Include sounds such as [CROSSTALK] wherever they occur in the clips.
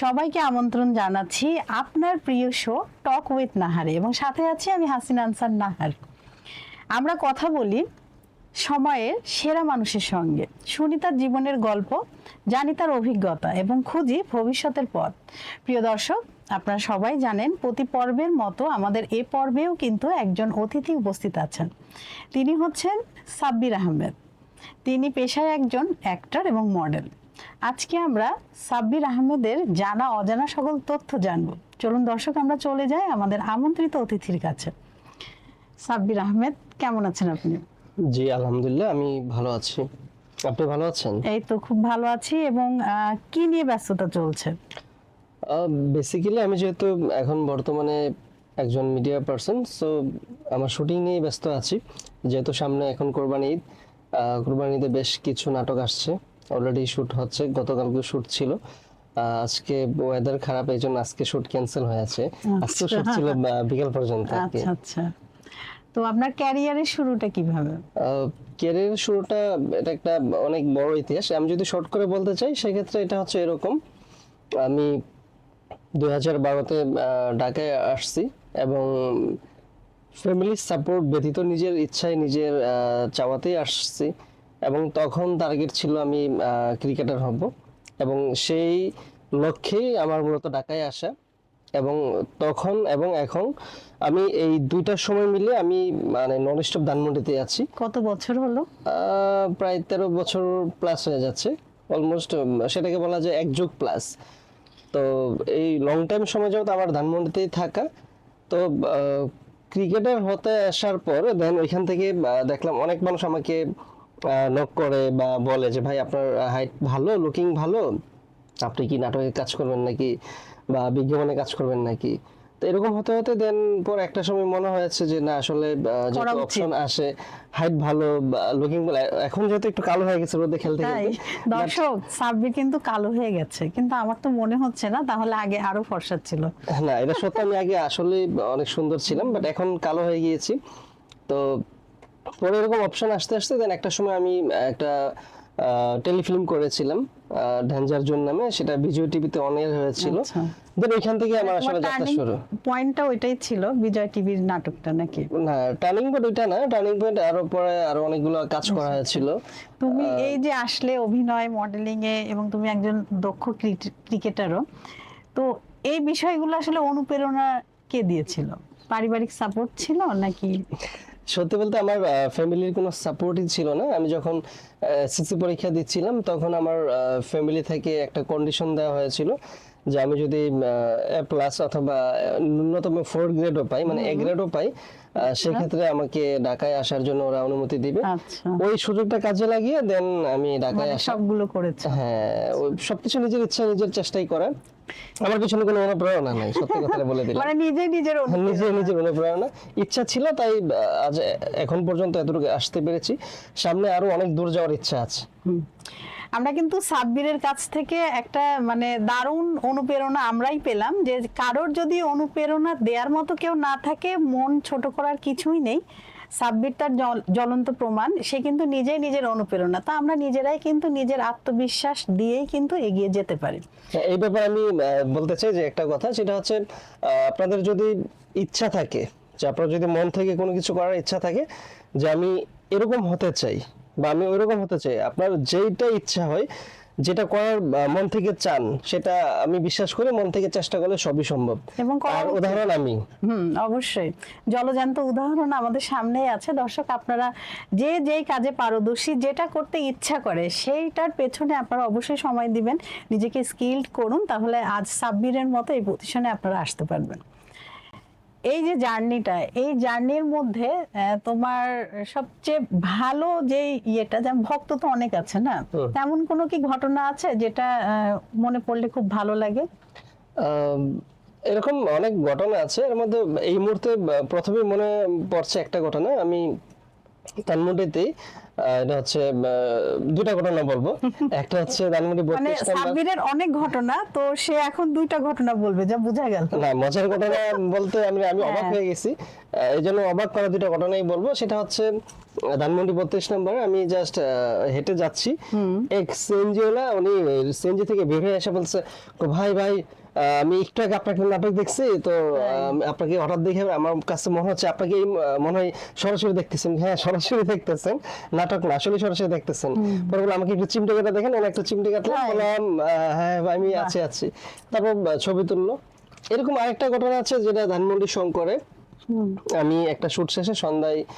সবাইকে আমন্ত্রণ জানাচ্ছি আপনার প্রিয় শো টক উইথ নাহারে এবং সাথে আছি আমি হাসিন আনসার নাহার। আমরা কথা বলি সময়ের সেরা মানুষের সঙ্গে। শুনি তার জীবনের গল্প, জানি তার অভিজ্ঞতা এবং খুঁজি ভবিষ্যতের পথ। প্রিয় দর্শক, আপনারা সবাই জানেন প্রতি পর্বের মতো আমাদের এ পর্বেও কিন্তু একজন অতিথি উপস্থিত আছেন। তিনি হচ্ছেন সাব্বির আহমেদ। তিনি পেশায় একজন অ্যাক্টর এবং মডেল আজকে আমরা সাব্বির আহমেদের জানা অজানা সকল তথ্য জানব। চলুন দর্শক আমরা চলে যাই আমাদের আমন্ত্রিত অতিথির কাছে। সাব্বির আহমেদ কেমন আছেন আপনি? জি আলহামদুলিল্লাহ আমি ভালো আছি। আপনি ভালো আছেন? এই তো খুব ভালো আছি এবং কি নিয়ে ব্যস্ততা চলছে? বেসিক্যালি আমি যেহেতু এখন বর্তমানে একজন মিডিয়া পার্সন সো আমার শুটিং নিয়ে ব্যস্ত আছি। যেহেতু সামনে এখন কোরবানি ঈদ কোরবানি ঈদে বেশ কিছু নাটক আসছে। অলরেডি শুট হচ্ছে গতকালকে শুট ছিল। আজকে ওয়েদার খারাপ এই জন্য আজকে শুট ক্যান্সেল হয়ে আছে। আজকে শুট ছিল বিকেল পর্যন্ত আচ্ছা আচ্ছা। তো আপনার ক্যারিয়ারের শুরুটা কীভাবে? ক্যারিয়ার শুরুটা এটা একটা অনেক বড় ইতিহাস। আমি যদি শর্ট করে বলতে চাই সেক্ষেত্রে এটা হচ্ছে এরকম। আমি দুই হাজার বারোতে ঢাকায় আসছি এবং ফ্যামিলির সাপোর্ট ব্যতীত নিজের ইচ্ছায় নিজের চাওয়াতেই আসছি। এবং তখন টার্গেট ছিল আমি ক্রিকেটার হব। এবং সেই লক্ষ্যেই আমার মূলত ঢাকায় আসা। এবং তখন এবং এখন আমি এই দুইটার সময় মিলে আমি মানে নন স্টপ ধানমন্ডিতে আছি। কত বছর হলো? প্রায় তেরো বছর প্লাস হয়ে যাচ্ছে। অলমোস্ট সেটাকে বলা যায় এক যুগ প্লাস তো এই লং টাইম সময় যাবত আমার ধানমন্ডিতেই থাকা। তো ক্রিকেটার হতে আসার পর দেন ওইখান থেকে দেখলাম অনেক মানুষ আমাকে নক করে বা বলে যে ভাই আপনার হাইট ভালো লুকিং ভালো? আপনি কি নাটকে কাজ করবেন নাকি? বা বিজ্ঞাপনে কাজ করবেন নাকি? তো এরকম হতে হতে দেন পর একটা সময় মনে হয়েছে যে না আসলে যত অপশন আসে হাইট ভালো লুকিং এখন যেহেতু একটু কালো হয়ে গেছে রোদে খেলতে খেলতে দর্শক সাব্বির কিন্তু কালো হয়ে গেছে। কিন্তু আমার তো মনে হচ্ছে না তাহলে আগে আরও ফর্সা ছিল। না এটা সত্যি আমি আগে আসলে অনেক সুন্দর ছিলাম বাট এখন কালো হয়ে গিয়েছি। তো পরে এরকম অপশন আসতে আসতে দেন একটা সময় আমি একটা টেলিফিল্ম করেছিলাম ঢ্যাঞ্জার জন্য নামে সেটা বিজয় টিভিতে অন এয়ার হয়েছিল। আচ্ছা। দেন ওইখান থেকে আমার আসলে যাত্রা শুরু। পয়েন্টটা ওইটাই ছিল বিজয় টিভির নাটকটা নাকি? না টার্নিং পয়েন্ট ওইটা না টার্নিং পয়েন্ট আরও পরে আরও অনেকগুলো কাজ করা হয়েছিল। তুমি এই যে আসলে অভিনয় মডেলিং এ এবং তুমি একজন দক্ষ ক্রিকেটারও তো এই বিষয়গুলো আসলে অনুপ্রেরণা কে দিয়েছিল? পারিবারিক সাপোর্ট ছিল নাকি সত্যি বলতে আমার ফ্যামিলির কোনো সাপোর্টই ছিল না। আমি যখন সিসি পরীক্ষা দিচ্ছিলাম, তখন আমার ফ্যামিলি থেকে একটা কন্ডিশন দেওয়া হয়েছিল। যে আমি যদি এ প্লাস অথবা ন্যূনতম ফোর গ্রেডও পাই মানে এ গ্রেডও পাই সেক্ষেত্রে আমাকে ঢাকায় আসার জন্য ওরা অনুমতি দিবে। আচ্ছা। ওই সুযোগটা কাজে লাগিয়ে দেন আমি ঢাকায় মানে সবগুলো করেছে। হ্যাঁ ওই সবকিছু নিজের ইচ্ছা নিজের চেষ্টাই করা। আমার পিছনে কোনো অনুপ্রেরণা নাই সত্যি কথা বলে দিলাম। মানে নিজে নিজের হ্যাঁ, নিজে নিজের অনুপ্রেরণা। ইচ্ছা ছিল তাই আজ এখন পর্যন্ত এতটুকু আসতে পেরেছি। সামনে আরও অনেক দূর যাওয়ার ইচ্ছা আছে। আমরা কিন্তু সাব্বিরের কাছ থেকে একটা মানে দারুণ অনুপ্রেরণা আমরাই পেলাম যে কারোর যদি অনুপ্রেরণা দেওয়ার মতো কেউ না থাকে মন ছোট করার কিছুই নেই। সাব্বির তার জ্বলন্ত প্রমাণ সে কিন্তু নিজেই নিজের অনুপ্রেরণা। তা আমরা নিজেরাই কিন্তু নিজের আত্মবিশ্বাস দিয়েই কিন্তু এগিয়ে যেতে পারি। হ্যাঁ, এই ব্যাপারে আমি বলতে চাই যে একটা কথা সেটা হচ্ছে আপনাদের যদি ইচ্ছা থাকে যে আপনার যদি মন থেকে কোনো কিছু করার ইচ্ছা থাকে যে আমি এরকম হতে চাই বা আমি ওইরকম হতে চাই। আপনার যেইটা ইচ্ছা হয় যেটা করার মন থেকে চান সেটা আমি বিশ্বাস করি মন থেকে চেষ্টা করলে সবই সম্ভব। এবং করা আর উদাহরণ আমি। হুম অবশ্যই। জলজান্ত উদাহরণ আমাদের সামনেই আছে। দর্শক আপনারা যে যেই কাজে পারদর্শী যেটা করতে ইচ্ছা করে সেইটার পেছনে আপনারা অবশ্যই সময় দিবেন। নিজেকে স্কিল্ড করুন তাহলে আজ সাব্বিরের মতো এই পজিশনে আপনারা আসতে পারবেন। এই যে জার্নিটা এই জার্নির মধ্যে তোমার সবচেয়ে ভালো যে ইয়েটা যেমন ভক্ত তো অনেক আছে না। তেমন কোনো কি ঘটনা আছে যেটা মনে পড়লে খুব ভালো লাগে? এরকম অনেক ঘটনা আছে। এর মধ্যে এই মুহূর্তে প্রথমে প্রথমেই মনে পড়ছে একটা ঘটনা। আমি এটা হচ্ছে ঘটনা বলব। [LAUGHS] একটা হচ্ছে মানে সাব্বিরের অনেক ঘটনা তো সে এখন দুইটা ঘটনা বলবে যা বোঝা গেল। না মজার ঘটনা বলতে আমি আমি অবাক হ্যাঁ। হয়ে গেছি এই জন্য অবাক করা দুটো ঘটনাই বলব। সেটা হচ্ছে ধানমন্ডি বত্রিশ নম্বর আমি জাস্ট হেঁটে যাচ্ছি। এক সেনজিওলা উনি সেনজি থেকে বের হয়ে এসে বলছে "কো ভাই ভাই আমি একটু আগে আপনাকে নাটক দেখছি তো আপনাকে হঠাৎ দেখে আমার কাছে মনে হচ্ছে আপনাকে মনে হয় সরাসরি দেখতেছেন। হ্যাঁ সরাসরি দেখতেছেন। নাটক না আসলে সরাসরি দেখতেছেন। পরে বলে আমাকে একটু চিমটে কাটা দেখেন আমি একটা চিমটে কাটলাম তাই? বললাম হ্যাঁ ভাই, আমি আছি আছি। তারপর ছবি তুললো। এরকম আরেকটা ঘটনা আছে যেটা ধানমন্ডি শঙ্করে। আমি একটা শুট শেষে সন্ধ্যায় আহ,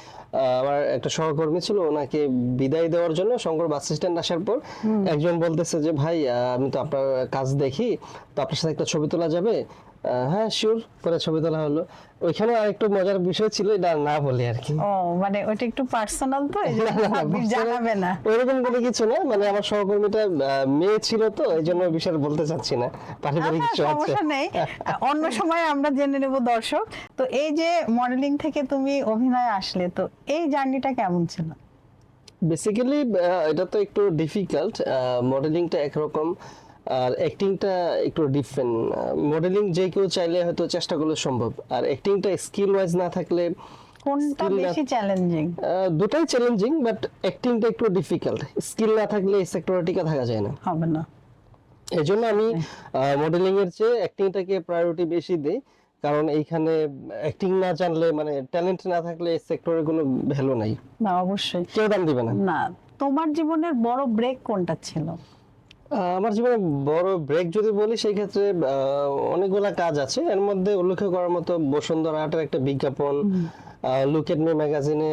আমার একটা সহকর্মী ছিল ওনাকে বিদায় দেওয়ার জন্য শঙ্কর বাস স্ট্যান্ড আসার পর একজন বলতেছে যে ভাই আমি তো আপনার কাজ দেখি তো আপনার সাথে একটা ছবি তোলা যাবে হ্যাঁ শিওর পরে ছবি তোলা হলো। ওইখানে আরেকটু মজার বিষয় ছিল এটা না বলি আর কি। ও মানে ওইটা একটু পার্সোনাল তো [LAUGHS] জানাবে না। ওইরকম কোনো কিছু না মানে আমার সহকর্মীটা মেয়ে ছিল তো এই জন্য বিষয়ে বলতে চাচ্ছি না। পারিবারিক কিছু আছে। সমস্যা নেই। [LAUGHS] অন্য সময় আমরা জেনে নেব দর্শক। তো এই যে মডেলিং থেকে তুমি অভিনয় আসলে তো এই জার্নিটা কেমন ছিল? বেসিক্যালি এটা তো একটু ডিফিকাল্ট মডেলিংটা একরকম। আর অ্যাক্টিংটা একটু ডিফারেন্ট মডেলিং যে কেউ চাইলে হয়তো চেষ্টা করলে সম্ভব। আর অ্যাক্টিংটা স্কিল ওয়াইজ না থাকলে কোনটা বেশি চ্যালেঞ্জিং দুটাই চ্যালেঞ্জিং বাট অ্যাক্টিংটা একটু ডিফিকাল্ট স্কিল না থাকলে এই সেক্টরে টিকা থাকা যায় না। হবে না। এই জন্য আমি মডেলিং এর চেয়ে অ্যাক্টিংটাকে প্রায়োরিটি বেশি দিই। কারণ এইখানে অ্যাক্টিং না জানলে মানে ট্যালেন্ট না থাকলে এই সেক্টরে কোনো ভ্যালু নাই। না অবশ্যই। কেউ দাম দিবে না। না তোমার জীবনের বড় ব্রেক কোনটা ছিল? আমার জীবনে বড় ব্রেক যদি বলি সেই ক্ষেত্রে অনেকগুলা কাজ আছে। এর মধ্যে উল্লেখ করার মতো বসুন্ধরা আর্টের একটা বিজ্ঞাপন লুক এট মি ম্যাগাজিনে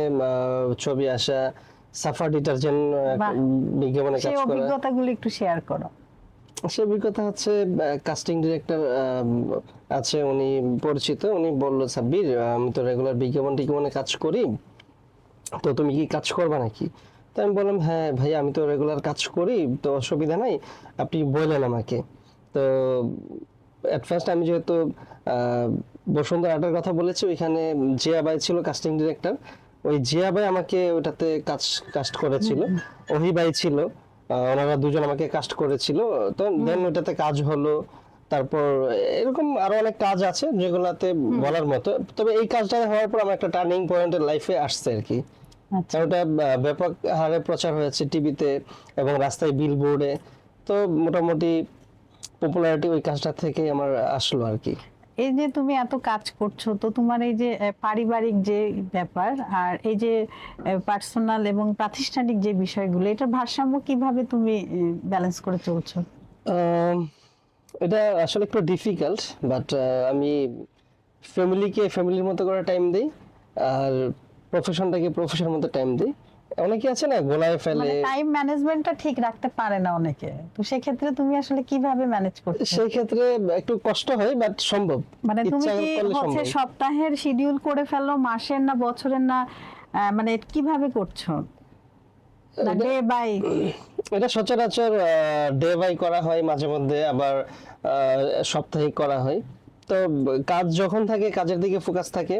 ছবি আসা সাফা ডিটারজেন্ট বিজ্ঞাপনে সেই কাজ করা। অভিজ্ঞতাগুলো একটু শেয়ার করো। সে অভিজ্ঞতা হচ্ছে কাস্টিং ডিরেক্টর আছে উনি পরিচিত। উনি বলল সাব্বির আমি তো রেগুলার বিজ্ঞাপন টিজ্ঞাপনে কাজ করি। তো তুমি কি কাজ করবা নাকি? তো আমি বললাম হ্যাঁ ভাই আমি তো রেগুলার কাজ করি তো অসুবিধা নাই আপনি বললেন আমাকে। তো অ্যাট ফার্স্ট আমি যেহেতু বসুন্ধরা আর্টের কথা বলেছি ওইখানে জিয়া বাই ছিল কাস্টিং ডিরেক্টর ওই জিয়া ভাই আমাকে ওটাতে কাজ কাস্ট করেছিল ওহি ভাই ছিল ওনারা দুজন আমাকে কাস্ট করেছিল তো দেন ওটাতে কাজ হলো তারপর এরকম আরও অনেক কাজ আছে যেগুলাতে বলার মতো তবে এই কাজটা হওয়ার পর আমার একটা টার্নিং পয়েন্টের লাইফে আসছে আর কি। ওটা ব্যাপক হারে প্রচার হয়েছে টিভিতে এবং রাস্তায় বিলবোর্ডে তো মোটামুটি পপুলারিটি ওই কাজটা থেকে আমার আসলো আর কি। এই যে তুমি এত কাজ করছ তো তোমার এই যে পারিবারিক যে ব্যাপার আর এই যে পার্সোনাল এবং প্রাতিষ্ঠানিক যে বিষয়গুলো এটার ভারসাম্য কীভাবে তুমি ব্যালেন্স করে চলছো? এটা আসলে একটু ডিফিকাল্ট বাট আমি ফ্যামিলিকে ফ্যামিলির মতো করে টাইম দিই। আর প্রফেশনটাকে প্রফেশনের মতো টাইম দিই। অনেকে আছে না গোলায় ফেলে। মানে টাইম ম্যানেজমেন্টটা ঠিক রাখতে পারে না অনেকে। তো সেক্ষেত্রে তুমি আসলে কীভাবে ম্যানেজ করছ? সেই ক্ষেত্রে একটু কষ্ট হয় বাট সম্ভব। মানে তুমি কি হচ্ছে সপ্তাহের শিডিউল করে ফেলো মাসের না বছরের না মানে কীভাবে করছ? ডে বাই এটা সচরাচর ডে বাই করা হয় মাঝে মধ্যে আবার সাপ্তাহিক করা হয়। তো কাজ যখন থাকে কাজের দিকে ফোকাস থাকে।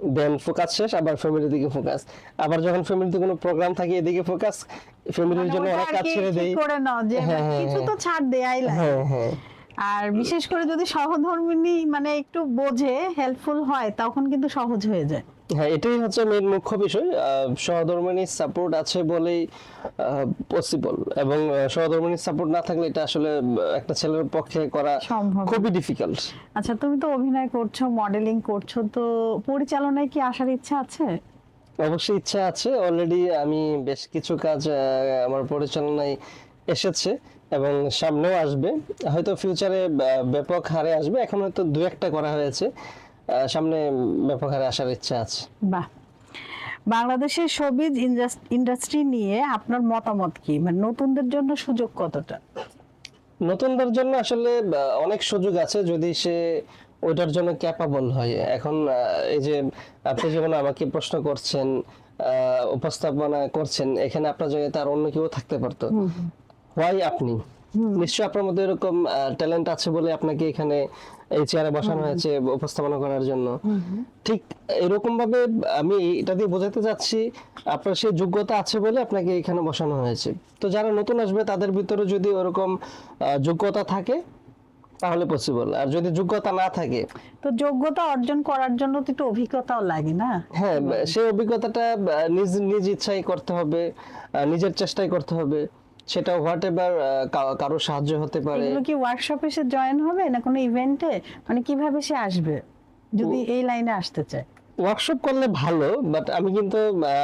দেন ফোকাস শেষ আবার ফ্যামিলির দিকে ফোকাস আবার যখন ফ্যামিলিতে কোনো প্রোগ্রাম থাকে এদিকে ফোকাস ফ্যামিলির জন্য অনেক কাজ ছেড়ে দেই। করে নাও যে হ্যাঁ, হ্যাঁ, কিছু তো হ্যাঁ। ছাড় দেয়াই লাগে। হ্যাঁ হ্যাঁ। আর বিশেষ করে যদি সহধর্মিনী মানে একটু বোঝে হেল্পফুল হয় তখন কিন্তু সহজ হয়ে যায়। হ্যাঁ এটাই হচ্ছে মেন মুখ্য বিষয়। সহধর্মিনীর সাপোর্ট আছে বলেই পসিবল এবং সহধর্মিনীর সাপোর্ট না থাকলে এটা আসলে একটা ছেলের পক্ষে করা খুবই ডিফিকাল্ট আচ্ছা তুমি তো অভিনয় করছ মডেলিং করছ তো পরিচালনায় কি আসার ইচ্ছা আছে? অবশ্যই ইচ্ছা আছে। অলরেডি আমি বেশ কিছু কাজ আমার পরিচালনায় এসেছে। এবং সামনেও আসবে। হয়তো ফিউচারে ব্যাপক হারে আসবে। এখন হয়তো দু একটা করা হয়েছে। সামনে ব্যাপক হারে আসার ইচ্ছা আছে। বাহ। বাংলাদেশের শোবিজ ইন্ডাস্ট্রি নিয়ে আপনার মতামত কি? মানে নতুনদের জন্য সুযোগ কতটা? নতুনদের জন্য আসলে অনেক সুযোগ আছে যদি সে ওইটার জন্য ক্যাপাবল হয়। এখন এই যে আপনি যেমন আমাকে প্রশ্ন করছেন উপস্থাপনা করছেন এখানে আপনার জায়গায় তার অন্য কেউ থাকতে পারতো। হোয়াই আপনি? নিশ্চয়ই আপনার মধ্যে এরকম ট্যালেন্ট আছে বলে আপনাকে এখানে এই চেয়ারে বসানো হয়েছে উপস্থাপনা করার জন্য। ঠিক এরকম ভাবে আমি এটা দিয়ে বোঝাতে যাচ্ছি আপনার সেই যোগ্যতা আছে বলে আপনাকে এখানে বসানো হয়েছে। তো যারা নতুন আসবে তাদের ভিতরে যদি ওরকম যোগ্যতা থাকে তাহলে পসিবল আর যদি যোগ্যতা না থাকে তো যোগ্যতা অর্জন করার জন্য তো একটু অভিজ্ঞতাও লাগে না? হ্যাঁ সেই অভিজ্ঞতাটা নিজ নিজ ইচ্ছাই করতে হবে নিজের চেষ্টাই করতে হবে। সেটা হোয়াট এভার কারও সাহায্য হতে পারে। এগুলো কি ওয়ার্কশপে সে জয়েন হবে না কোনো ইভেন্টে মানে কীভাবে সে আসবে? যদি এই লাইনে আসতে চায়। ওয়ার্কশপ করলে ভালো বাট আমি কিন্তু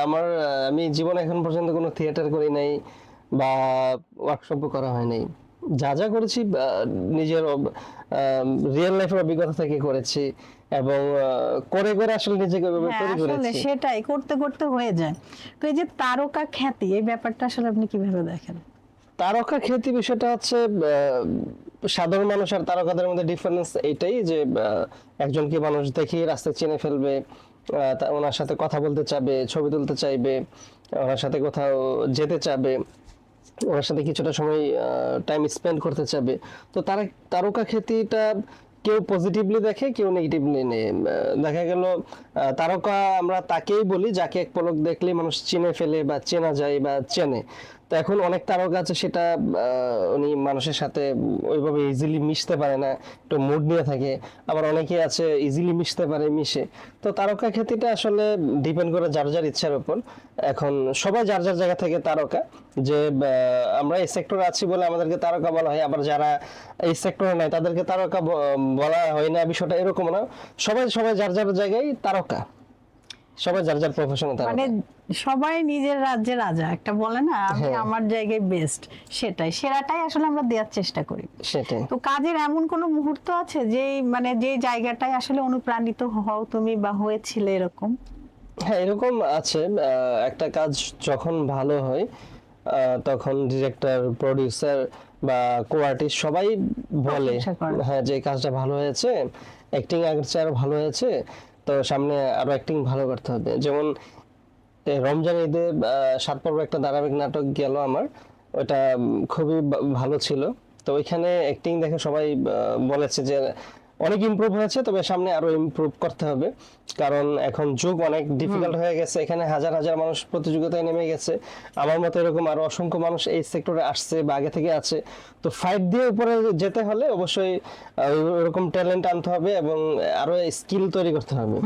আমার আমি জীবনে এখন পর্যন্ত কোনো থিয়েটার করি নাই বা ওয়ার্কশপও করা হয় নাই। যা যা করেছি নিজের রিয়েল লাইফের অভিজ্ঞতা থেকে করেছি এবং করে করে আসলে নিজেকে হ্যাঁ, তৈরি করেছি। সেটাই করতে করতে হয়ে যায়। তো এই যে তারকা খ্যাতি এই ব্যাপারটা আসলে আপনি কীভাবে দেখেন? তারকা খ্যাতি বিষয়টা হচ্ছে সাধারণ মানুষ আর তারকাদের মধ্যে ডিফারেন্স এইটাই যে একজনকে মানুষ দেখে রাস্তায় চিনে ফেলবে ওনার সাথে কথা বলতে চাবে, ছবি তুলতে চাইবে, ওনার সাথে কোথাও যেতে চাবে, ওনার সাথে কিছুটা সময় টাইম স্পেন্ড করতে চাবে। তো তারা তারকা খ্যাতিটা কেউ পজিটিভলি দেখে, কেউ নেগেটিভলি নেয়। দেখা গেল তারকা আমরা তাকেই বলি, যাকে এক পলক দেখলেই মানুষ চিনে ফেলে বা চেনা যায় বা চেনে। তো এখন অনেক তারকা আছে, সেটা উনি মানুষের সাথে ওইভাবে ইজিলি মিশতে পারে না, একটু মুড নিয়ে থাকে। আবার অনেকে আছে ইজিলি মিশতে পারে, মিশে। তো তারকা খ্যাতিটা আসলে ডিপেন্ড করে যার যার ইচ্ছার উপর। এখন সবাই যার যার জায়গা থেকে তারকা, যে আমরা এই সেক্টরে আছি বলে আমাদেরকে তারকা বলা হয়, আবার যারা এই সেক্টরে নাই তাদেরকে তারকা বলা হয় না, বিষয়টা এরকম না। সবাই সবাই যার যার জায়গায় তারকা। সবাই যার যার প্রফেশনে তারকা মানে সবাই নিজের রাজ্যে রাজা একটা বলে না আমি হ্যাঁ। আমার জায়গায় বেস্ট সেটাই। সেরাটাই আসলে আমরা দেওয়ার চেষ্টা করি। সেটাই। তো কাজের এমন কোনো মুহূর্ত আছে যে মানে যে জায়গাটায় আসলে অনুপ্রাণিত হও তুমি বা হয়েছিলে এরকম? হ্যাঁ এরকম আছে। একটা কাজ যখন ভালো হয় তখন ডিরেক্টর প্রডিউসার বা কো আর্টিস্ট সবাই বলে হ্যাঁ যে কাজটা ভালো হয়েছে অ্যাক্টিং আগের চেয়ে আরও ভালো হয়েছে তো সামনে আরও অ্যাক্টিং ভালো করতে হবে। যেমন রমজান ঈদে সাত পর্ব একটা ধারাবাহিক নাটক গেল আমার। ওটা খুবই ভালো ছিল। তো ওইখানে অ্যাক্টিং দেখে সবাই বলেছে যে অনেক ইমপ্রুভ হয়েছে তবে সামনে আরও ইমপ্রুভ করতে হবে। কারণ এখন যুগ অনেক ডিফিকাল্ট হয়ে গেছে এখানে হাজার হাজার মানুষ প্রতিযোগিতায় নেমে গেছে। আমার মতো এরকম আরও অসংখ্য মানুষ এই সেক্টরে আসছে বা আগে থেকে আছে। তো ফাইট দিয়ে উপরে যেতে হলে অবশ্যই আহ, ওরকম ট্যালেন্ট আনতে হবে এবং আরও স্কিল তৈরি করতে হবে।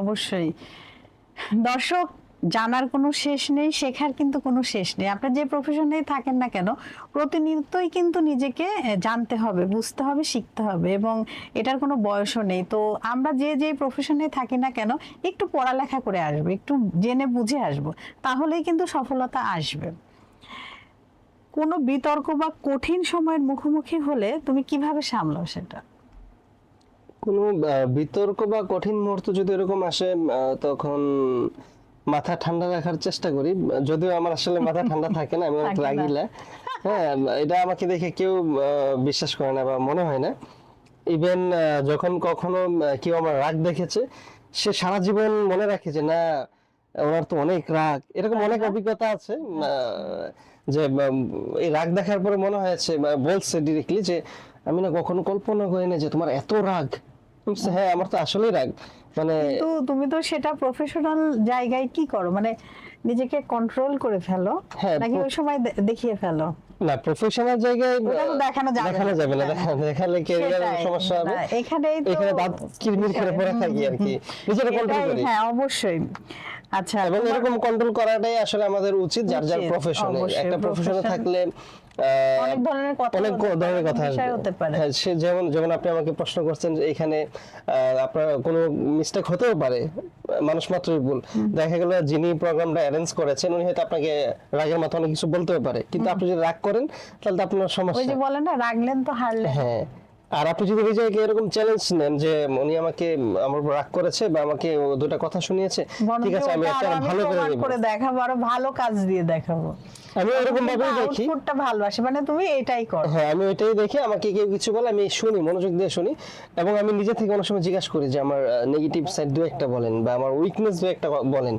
অবশ্যই। দর্শক জানার কোনো শেষ নেই, শেখার কিন্তু কোনো শেষ নেই। আপনার যে প্রফেশনেই থাকেন না কেন, প্রতিনিয়তই কিন্তু নিজেকে জানতে হবে, বুঝতে হবে, শিখতে হবে এবং এটার কোনো বয়সও নেই। তো আমরা যে যে প্রফেশনে থাকি না কেন, একটু পড়ালেখা করে আসব, একটু জেনে বুঝে আসব, তাহলেই কিন্তু সফলতা আসবে। কোনো বিতর্ক বা কঠিন সময়ের মুখোমুখি হলে তুমি কীভাবে সামলাও সেটা? কোনো বিতর্ক বা কঠিন মুহূর্ত যদি এরকম আসে তখন মাথা ঠান্ডা রাখার চেষ্টা করি। যদিও আমার আসলে মাথা ঠান্ডা থাকে না আমি অনেক। রাগিলা। হ্যাঁ এটা আমাকে দেখে কেউ বিশ্বাস করে না বা মনে হয় না। ইভেন যখন কখনো কেউ আমার রাগ দেখেছে সে সারা জীবন মনে রাখে যে না ওনার তো অনেক রাগ। এরকম অনেক অভিজ্ঞতা আছে যে এই রাগ দেখার পরে মনে হয়েছে বলছে ডিরেক্টলি যে আমি না কখনো কল্পনা করি না যে তোমার এত রাগ হ্যাঁ আমার তো আসলেই রাগ। মানে তুমি তো সেটা প্রফেশনাল জায়গায় কি করো? মানে নিজেকে কন্ট্রোল করে ফেলো হ্যাঁ, নাকি ওই সময় দেখিয়ে ফেলো? না প্রফেশনাল জায়গায় দেখানো যাবে দেখানো যাবে না হ্যাঁ। দেখালে ক্যারিয়ারের সমস্যা হবে? এখানেই তো এখানে দাঁত কিরমির করে পড়ে থাকি আর কি। [LAUGHS] নিজেরা কন্ট্রোল করি। হ্যাঁ অবশ্যই। আচ্ছা এবং এরকম কন্ট্রোল করাটাই আসলে আমাদের উচিত যার যার উচিত, প্রফেশনে অবশ্যই, একটা প্রফেশনে থাকলে অনেক ধরনের কথা অনেক হতে পারে, ধরনের কথা হতে পারে। হ্যাঁ সে যেমন যেমন আপনি আমাকে প্রশ্ন করছেন যে এখানে আহ, আপনার কোনো মিস্টেক হতেও পারে মানুষ মাত্রই ভুল। দেখা গেল যিনি প্রোগ্রামটা অ্যারেঞ্জ করেছেন উনি হয়তো আপনাকে রাগের মাথা অনেক কিছু বলতেও পারে। কিন্তু আপনি যদি রাগ করেন তাহলে তো আপনার সমস্যা ওই যে বলেন না রাগলেন তো হারলেন। হ্যাঁ। আর আপনি যদি নিজেকে এরকম চ্যালেঞ্জ নেন যে উনি আমাকে আমার রাগ করেছে বা আমাকে দুটা কথা শুনিয়েছে ঠিক আছে আমি একটা ভালো করে প্রমাণ করে দেখাবো আরও ভালো কাজ দিয়ে দেখাবো। আমি এরকম ভাবেই দেখি। আউটপুটটা ভালোবাসে মানে তুমি এটাই করো। হ্যাঁ আমি ওইটাই দেখি আমাকে কেউ কিছু বলে আমি শুনি মনোযোগ দিয়ে শুনি এবং আমি নিজে থেকে অনেক সময় জিজ্ঞাসা করি যে আমার নেগেটিভ সাইড দু একটা বলেন বা আমার উইকনেস দু একটা বলেন।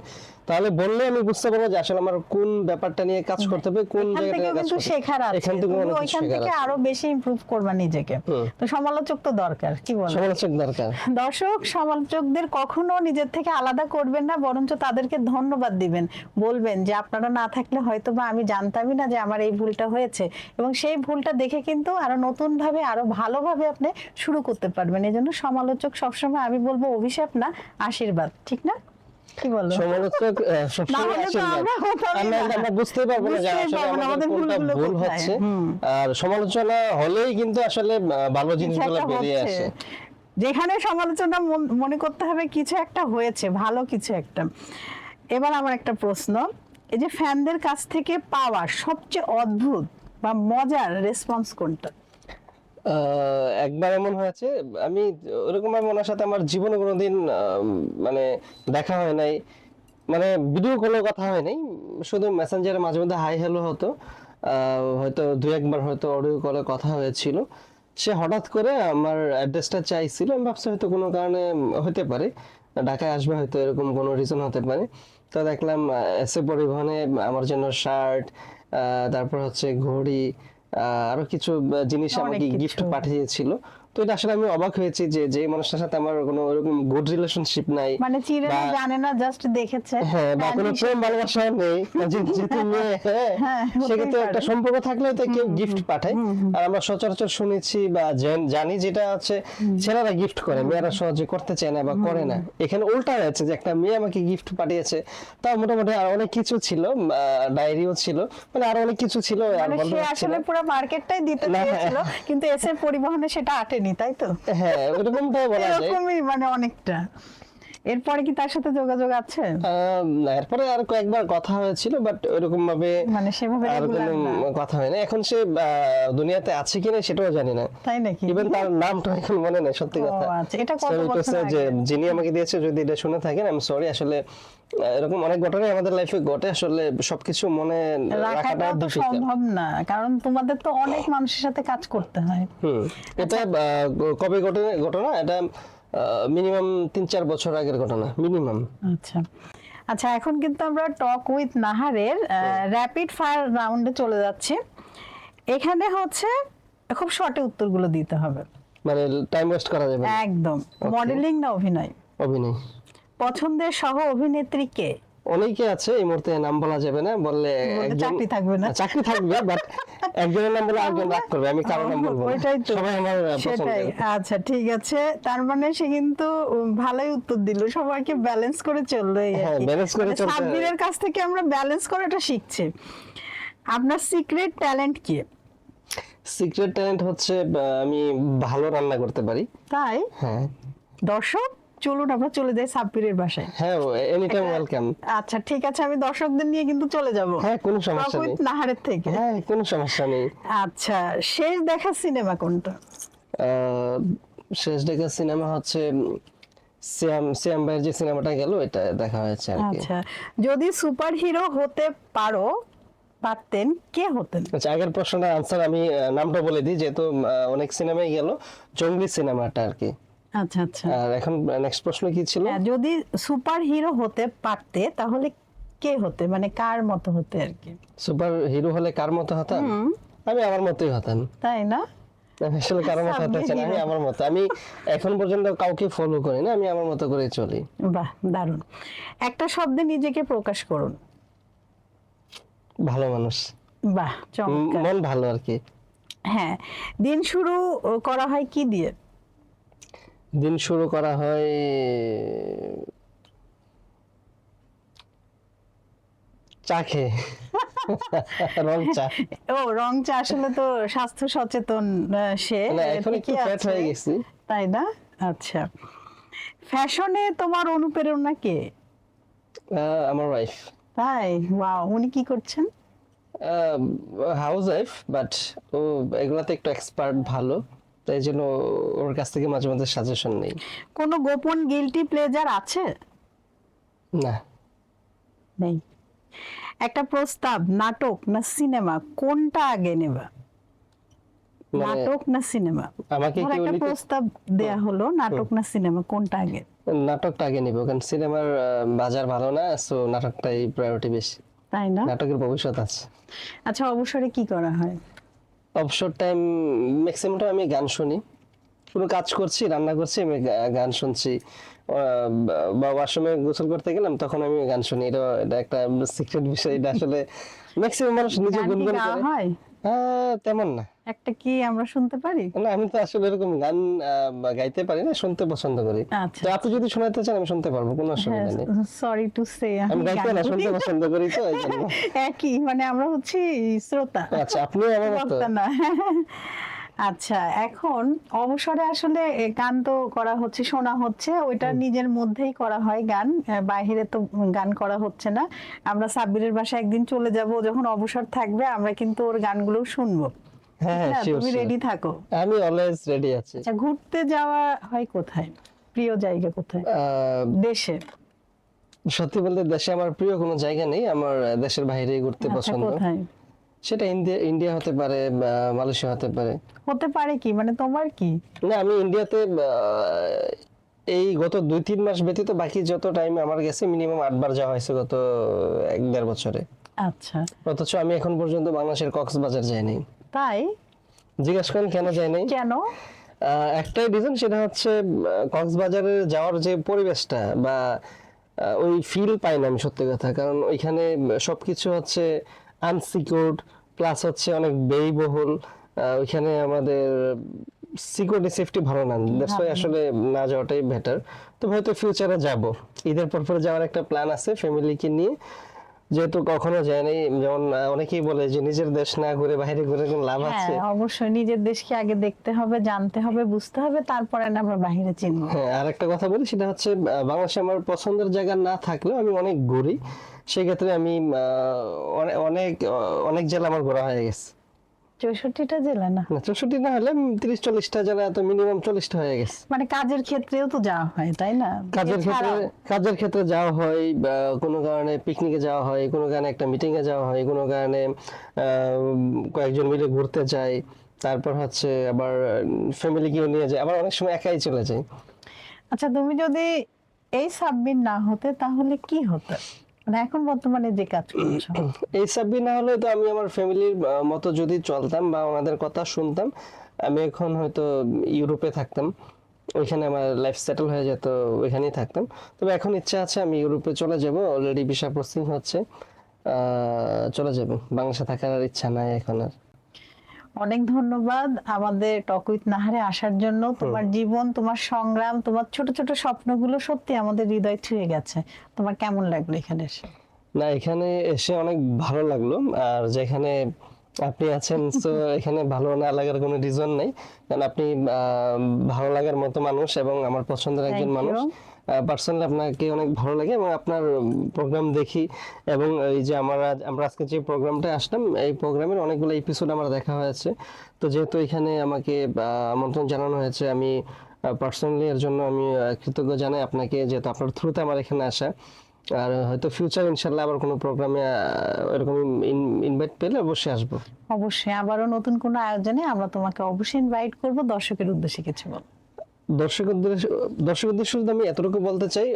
তাহলে বললে আমি বুঝতে পারব যে আসলে আমার কোন ব্যাপারটা নিয়ে কাজ করতে হবে কোন এখান জায়গাটা থেকেও নিয়ে কাজ কিন্তু শেখার আছে। এখান থেকে ওইখান আরও বেশি ইমপ্রুভ করবা নিজেকে। তো সমালোচক তো দরকার কি বল? সমালোচক দরকার। দর্শক সমালোচকদের কখনো নিজের থেকে আলাদা করবেন না বরঞ্চ তাদেরকে ধন্যবাদ দিবেন। বলবেন যে আপনারা না থাকলে হয়তো বা আমি জানতামই না যে আমার এই ভুলটা হয়েছে। এবং সেই ভুলটা দেখে কিন্তু আরও নতুন ভাবে আরও ভালোভাবে আপনি শুরু করতে পারবেন। এই জন্য সমালোচক সবসময় আমি বলব অভিশাপ না আশীর্বাদ ঠিক না? কি বলো? সমালোচক সবসময় হলে তো আশীর্বাদ। আমরা হতামই আমরা না। আমরা বুঝতেই পারব না যে আসলে আমাদের আমাদের কোনটা ভুলগুলো ভুল হচ্ছে। আর সমালোচনা হলেই কিন্তু আসলে ভালো জিনিসগুলো বেরিয়ে আসে। যেখানে সমালোচনা মনে করতে হবে কিছু একটা হয়েছে ভালো কিছু একটা। এবার আমার একটা প্রশ্ন। এই যে ফ্যানদের কাছ থেকে পাওয়া সবচেয়ে অদ্ভুত বা মজার রেসপন্স কোনটা? একবার এমন হয়েছে, আমি ওরকম ভাবে ওনার সাথে আমার জীবনে কোনোদিন মানে দেখা হয় নাই মানে ভিডিও কলে কথা হয় নাই, শুধু মেসেঞ্জারে মাঝে মধ্যে হাই হ্যালো হতো হয়তো দু একবার হয়তো অডিও কলে কথা হয়েছিল, সে হঠাৎ করে আমার অ্যাড্রেসটা চাইছিল, আমি ভাবছি হয়তো কোনো কারণে হতে পারে, ঢাকায় আসবে হয়তো এরকম কোনো রিজন হতে পারে, তো দেখলাম এসে পরিবহনে আমার জন্য শার্ট তারপর হচ্ছে ঘড়ি আরও কিছু জিনিস আমাকে। গিফট পাঠিয়েছিল তো এটা আসলে আমি অবাক হয়েছি যে যে মানুষটার সাথে আমার কোনো ওরকম গুড রিলেশনশিপ নাই মানে চিরনি বা- জানে না জাস্ট দেখেছে। হ্যাঁ বা কোনো প্রেম ভালোবাসা নেই [LAUGHS] যে- যেহেতু মেয়ে, হ্যাঁ, হ্যাঁ, সেক্ষেত্রে একটা সম্পর্ক থাকলে তো কেউ গিফট পাঠায়। আর আমরা সচরাচর শুনেছি বা জানি যেটা আছে ছেলেরা গিফট করে মেয়েরা সহজে করতে চায় না বা করে না। এখানে উল্টা হয়েছে যে একটা মেয়ে আমাকে গিফট পাঠিয়েছে তাও মোটামুটি আর অনেক কিছু ছিল ডায়েরিও ছিল মানে আরও অনেক কিছু ছিল আর মানে আসলে না। পুরো মার্কেটটাই দিতে না, হ্যাঁ। চেয়েছিল কিন্তু এসে পরিবহনে সেটা আটেনি তাই তো? হ্যাঁ ওরকমটাই বলা যায়। এরকমই মানে অনেকটা। এরপরে কি তার সাথে যোগাযোগ আছে? এরপরে আর কয়েকবার কথা হয়েছিল বাট ওইরকম ভাবে মানে সেভাবে আর কোনো কথা হয় না এখন সে দুনিয়াতে আছে কিনা সেটাও জানি না। তাই নাকি? ইভেন তার নামটা এখন মনে নেই সত্যি কথা। আচ্ছা, এটা কত বছর যে আগে? যিনি আমাকে দিয়েছে যদি এটা শুনে থাকেন আমি সরি আসলে এরকম অনেক ঘটনাই আমাদের লাইফে ঘটে আসলে সবকিছু মনে রাখাটা। সম্ভব না কারণ তোমাদের তো অনেক মানুষের সাথে কাজ করতে হয়। হুম এটা কবে ঘটে ঘটনা? এটা মিনিমাম তিন চার বছর আগের ঘটনা মিনিমাম আচ্ছা। আচ্ছা এখন কিন্তু আমরা টক উইথ নাহারের র্যাপিড ফায়ার রাউন্ডে চলে যাচ্ছি। এখানে হচ্ছে খুব শর্টে উত্তরগুলো দিতে হবে। মানে টাইম ওয়েস্ট করা যাবে একদম। মডেলিং না অভিনয়? অভিনয়। পছন্দের সহ অভিনেত্রী কে? অনেকে আছে এই মুহূর্তে নাম বলা যাবে না বললে চাকরি থাকবে না। চাকরি থাকবে বাট একজনের নাম বলে আরেকজন রাগ করবে আমি কারও নাম বলব ওইটাই তো। সবাই আমার সেটাই আচ্ছা ঠিক আছে। তার মানে সে কিন্তু ভালোই উত্তর দিল সবাইকে ব্যালেন্স করে চলল হ্যাঁ, করে মানে চলতে হয়। সাব্বিরের কাছ থেকে আমরা ব্যালেন্স করাটা শিখছি। আপনার সিক্রেট ট্যালেন্ট কি? সিক্রেট ট্যালেন্ট হচ্ছে আমি ভালো রান্না করতে পারি। তাই? হ্যাঁ। দর্শক? চলুন আমরা চলে যাই সাব্বিরের বাসায়। হ্যাঁ এনি টাইম ওয়েলকাম আচ্ছা ঠিক আছে আমি দর্শকদের নিয়ে কিন্তু চলে যাব। হ্যাঁ কোনো সমস্যা নেই। নাহারের থেকে। হ্যাঁ কোনো সমস্যা নেই। আচ্ছা শেষ দেখা সিনেমা কোনটা? শেষ দেখা সিনেমা হচ্ছে উম, শ্যাম শ্যাম ভাইয়ের যে সিনেমাটা গেল এটা দেখা হয়েছে আর কি। আচ্ছা যদি সুপার হিরো হতে পারো পারতেন কে হতেন? আচ্ছা আগের প্রশ্নটার আনসার আমি নামটা বলে দিই যেহেতু অনেক সিনেমাই গেল জঙ্গলি সিনেমাটা আর কি। আচ্ছা আচ্ছা। আর এখন নেক্সট প্রশ্ন কি ছিল? হ্যাঁ, যদি সুপার হিরো হতে পারতে তাহলে কে হতে? মানে কার মতো হতে আর কি? সুপার হিরো হলে কার মতো হতাম? আমি আমার মতোই হতাম। তাই না? আসলে মতো হতে চাই আমি আমার মতো। আমি এখন পর্যন্ত কাউকে ফলো করি না আমি আমার মতো করে চলি। বাহ দারুণ। একটা শব্দে নিজেকে প্রকাশ করুন। ভালো মানুষ। বাহ চমৎকার। মন ভালো আর কি। হ্যাঁ দিন শুরু করা হয় কি দিয়ে? দিন শুরু করা হয় চা খেয়ে। [LAUGHS] রং চা। ও রং চা আসলে তো স্বাস্থ্য সচেতন সে না, এখন একটু ফ্যাট হয়ে গেছি। তাই না? আচ্ছা। ফ্যাশনে তোমার অনুপ্রেরণা কে? আমার ওয়াইফ তাই? ওয়াও উনি কি করছেন? হাউস ওয়াইফ বাট ও এগুলাতে একটু এক্সপার্ট ভালো। তাই জন্য ওর কাছ থেকে মাঝে মাঝে সাজেশন নেই। কোনো গোপন গিলটি প্লেজার আছে? না। নেই। একটা প্রস্তাব নাটক না সিনেমা কোনটা আগে নেবা? মানে নাটক না সিনেমা আমাকে কেউ একটা প্রস্তাব দেয়া হলো নাটক না সিনেমা কোনটা আগে? নাটকটা আগে নিব কারণ সিনেমার বাজার ভালো না সো নাটকটাই প্রায়োরিটি বেশি। তাই না? নাটকের ভবিষ্যৎ আছে। আচ্ছা অবসরে কি করা হয়? অবসর টাইম ম্যাক্সিমাম টাইম আমি গান শুনি। কোনো কাজ করছি রান্না করছি আমি গান শুনছি। বা ওয়াশরুমে গোসল করতে গেলাম তখন আমি গান শুনি। এটা এটা একটা সিক্রেট বিষয়। এটা আসলে [LAUGHS] ম্যাক্সিমাম মানুষ নিজে গুনগুন করে। তেমন না। একটা কি আমরা শুনতে পারি? না আমি তো আসলে এরকম গান গাইতে পারি না শুনতে পছন্দ করি। আচ্ছা তো আপনি যদি শোনাতে চান আমি শুনতে পারব কোনো অসুবিধা নেই। সরি টু সে আমি গাইতে না শুনতে পছন্দ করি তো [LAUGHS] একই মানে আমরা হচ্ছি শ্রোতা। আচ্ছা আপনি আমার মতো। না। [LAUGHS] আচ্ছা এখন অবসরে আসলে গান তো করা হচ্ছে শোনা হচ্ছে ওইটা নিজের মধ্যেই করা হয় গান বাইরে তো গান করা হচ্ছে না। আমরা সাব্বিরের বাসায় একদিন চলে যাব যখন অবসর থাকবে আমরা কিন্তু ওর গানগুলো শুনব। হ্যাঁ তুমি রেডি থাকো। আমি অলওয়েজ রেডি আছি। আচ্ছা ঘুরতে যাওয়া হয় কোথায়? প্রিয় জায়গা কোথায়? দেশে। সত্যি বলতে দেশে আমার প্রিয় কোনো জায়গা নেই আমার দেশের বাইরে ঘুরতে আচ্ছা পছন্দ। কোথায়? সেটা ইন্ডিয়া ইন্ডিয়া হতে পারে মালয়েশিয়া হতে পারে। হতে পারে কি? মানে তোমার কি? না আমি ইন্ডিয়াতে এই গত দুই তিন মাস ব্যতীত বাকি যত টাইম আমার গেছে মিনিমাম আটবার যাওয়া হয়েছে গত এক দেড় বছরে। আচ্ছা। অথচ আমি এখন পর্যন্ত বাংলাদেশের কক্সবাজার যাইনি তাই? জিজ্ঞেস করেন কেন যাইনি কেন? একটাই রিজন সেটা হচ্ছে কক্সবাজারে যাওয়ার যে পরিবেশটা বা ওই ফিল পাই না আমি সত্যি কথা। কারণ ওইখানে সবকিছু হচ্ছে আনসিকিউরড প্লাস হচ্ছে অনেক ব্যয়বহুল আহ, ওইখানে আমাদের সিকিউরিটি সেফটি ভালো না। দ্যাটস ওয়াই আসলে না যাওয়াটাই বেটার তো হয়তো ফিউচারে যাব। ঈদের পর পরে যাওয়ার একটা প্ল্যান আছে ফ্যামিলিকে নিয়ে। যেহেতু কখনো যায়নি যেমন অনেকেই বলে যে নিজের দেশ না ঘুরে বাইরে ঘুরে কোনো লাভ হ্যাঁ আছে? অবশ্যই নিজের দেশকে আগে দেখতে হবে জানতে হবে বুঝতে হবে তারপরে না আমরা বাইরে চিনবো। হ্যাঁ আর একটা কথা বলি সেটা হচ্ছে বাংলাদেশে আমার পছন্দের জায়গা না থাকলেও আমি অনেক ঘুরি। সেক্ষেত্রে আমি অনেক অনেক জেলা আমার ঘোরা হয়ে গেছে। চৌষট্টিটা জেলা না? চৌষট্টি না হলে তিরিশ চল্লিশটা জেলা তো মিনিমাম চল্লিশটা হয়ে গেছে। মানে কাজের ক্ষেত্রেও তো যাওয়া হয় তাই না? কাজের ক্ষেত্রে কাজের ক্ষেত্রে যাওয়া হয় কোনো কারণে পিকনিকে যাওয়া হয় কোনো কারণে একটা মিটিং এ যাওয়া হয় কোনো কারণে কয়েকজন মিলে ঘুরতে যায় তারপর হচ্ছে আবার ফ্যামিলি ফ্যামিলিকেও নিয়ে যায় আবার অনেক সময় একাই চলে যায় আচ্ছা তুমি যদি এই সাবমিট না হতে তাহলে কি হতো? মানে এখন বর্তমানে যে কাজ করছ? [CLEARS THROAT] এই সাব্বি না হলে তো আমি আমার ফ্যামিলির মতো যদি চলতাম বা ওনাদের কথা শুনতাম, আমি এখন হয়তো ইউরোপে থাকতাম। ওইখানে আমার লাইফ সেটেল হয়ে যেত, ওইখানেই থাকতাম। তবে এখন ইচ্ছা আছে আমি ইউরোপে চলে যাব অলরেডি ভিসা প্রসেসিং হচ্ছে। চলে যাব। বাংলাদেশে থাকার আর ইচ্ছা নাই এখন আর। অনেক ধন্যবাদ আমাদের টক উইথ নাহারে আসার জন্য। তোমার জীবন তোমার সংগ্রাম তোমার ছোট ছোট স্বপ্নগুলো সত্যি আমাদের হৃদয় ছুঁয়ে গেছে। তোমার কেমন লাগল এখানে এসে? না এখানে এসে অনেক ভালো লাগল। আর যেখানে আপনি আছেন [LAUGHS] তো এখানে ভালো না লাগার কোনো রিজন নেই। কারণ আপনি ভালো লাগার মতো মানুষ এবং আমার পছন্দের একজন মানুষ. পার্সোনালি আপনাকে অনেক ভালো লাগে এবং আপনার প্রোগ্রাম দেখি এবং এই যে আমরা আমরা আজকে যে প্রোগ্রামটা আসলাম, এই প্রোগ্রামের অনেকগুলো এপিসোড আমার দেখা হয়েছে। তো যেহেতু এখানে আমাকে আমন্ত্রণ জানানো হয়েছে, আমি পার্সোনালি এর জন্য আমি কৃতজ্ঞ জানাই আপনাকে যেহেতু আপনার থ্রুতে আমার এখানে আসা। আর হয়তো ফিউচার ইনশাল্লাহ আবার কোনো প্রোগ্রামে এরকম ইনভাইট পেলে অবশ্যই আসব। অবশ্যই, আবারও নতুন কোনো আয়োজনে আমরা তোমাকে অবশ্যই ইনভাইট করব, দর্শকের উদ্দেশ্যে কিছু বল। দর্শকদের দর্শকদের শুধু আমি এতটুকু বলতে চাই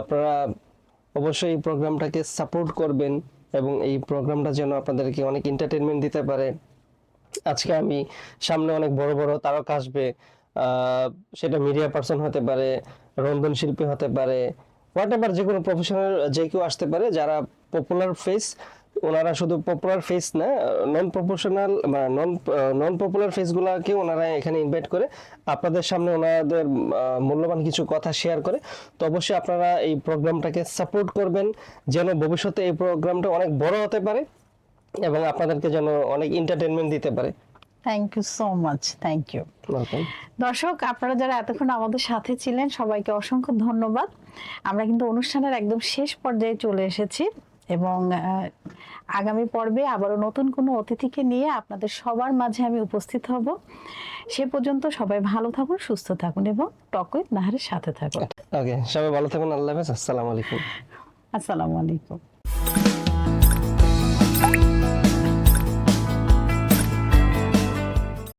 আপনারা অবশ্যই এই প্রোগ্রামটাকে সাপোর্ট করবেন এবং এই প্রোগ্রামটা যেন আপনাদেরকে অনেক এন্টারটেনমেন্ট দিতে পারে। আজকে আমি সামনে অনেক বড় বড় তারকা আসবে সেটা মিডিয়া পার্সন হতে পারে, রন্ধন শিল্পী হতে পারে হোয়াট এভার যে কোনো প্রফেশনাল যে কেউ আসতে পারে, যারা পপুলার ফেস ওনারা শুধু পপুলার ফেস না নন প্রফেশনাল বা নন নন পপুলার ফেসগুলোকে ওনারা এখানে ইনভাইট করে। আপনাদের সামনে ওনাদের মূল্যবান কিছু কথা শেয়ার করে। তো অবশ্যই আপনারা এই প্রোগ্রামটাকে সাপোর্ট করবেন যেন ভবিষ্যতে এই প্রোগ্রামটা অনেক বড় হতে পারে এবং আপনাদেরকে যেন অনেক এন্টারটেনমেন্ট দিতে পারে। Thank you so much thank you দর্শক আপনারা যারা এতক্ষণ আমাদের সাথে ছিলেন সবাইকে অসংখ্য ধন্যবাদ। আমরা কিন্তু অনুষ্ঠানের একদম শেষ পর্যায়ে চলে এসেছি। এবং আগামী পর্বে আবারও নতুন কোনো অতিথিকে নিয়ে আপনাদের সবার মাঝে আমি উপস্থিত হব। সে পর্যন্ত সবাই ভালো থাকুন সুস্থ থাকুন এবং টক উইথ নাহারের সাথে থাকুন। ওকে সবাই ভালো থাকুন আল্লাহ হাফেজ আসসালামু আলাইকুম। আসসালামু আলাইকুম।